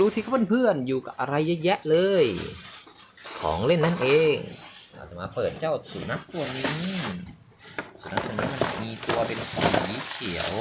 ดูสิครับเพื่อนๆอยู่กับอะไรเยอะแยะเลย ของเล่นนั่นเองเราจะมาเปิดเจ้าสุนัขตัวนี้สุนัขตัวนี้มันมีตัวเป็นสีเขียว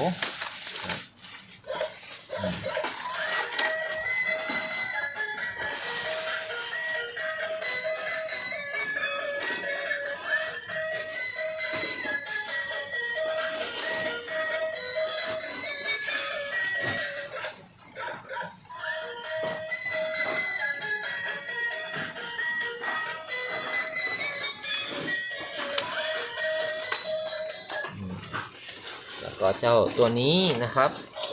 ก็เจ้าตัวนี้นะครับ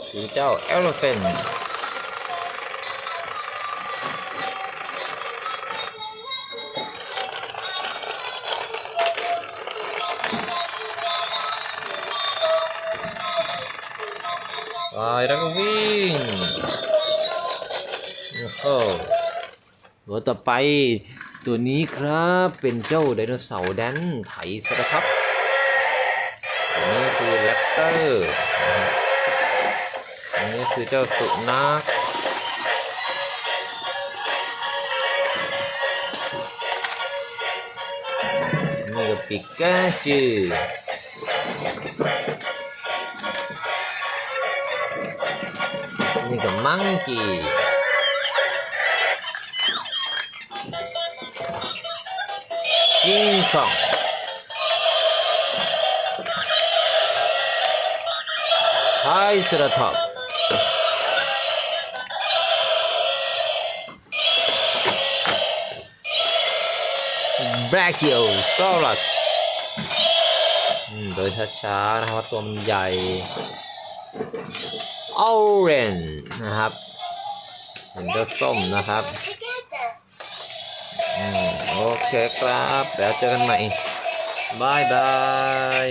คือเจ้า elephant ไปแล้วก็วิ่งโอ้โหตัวต่อไป ตัวนี้ครับเป็นเจ้าไดโนเสาร์แดนไถสระครับ ตอร์ อันนี้คือเจ้าสุนัขนี่ก็ปิกาจูนี่ก็มังกี้คิงคอง ไทยสระท็อปแบล็กิโอซอรัสโดยช้าๆนะครับตัวมันใหญ่ออเรนนะครับเห็นก็ส้มนะครับอืมโอเคครับ แล้วเจอกันใหม่บายบาย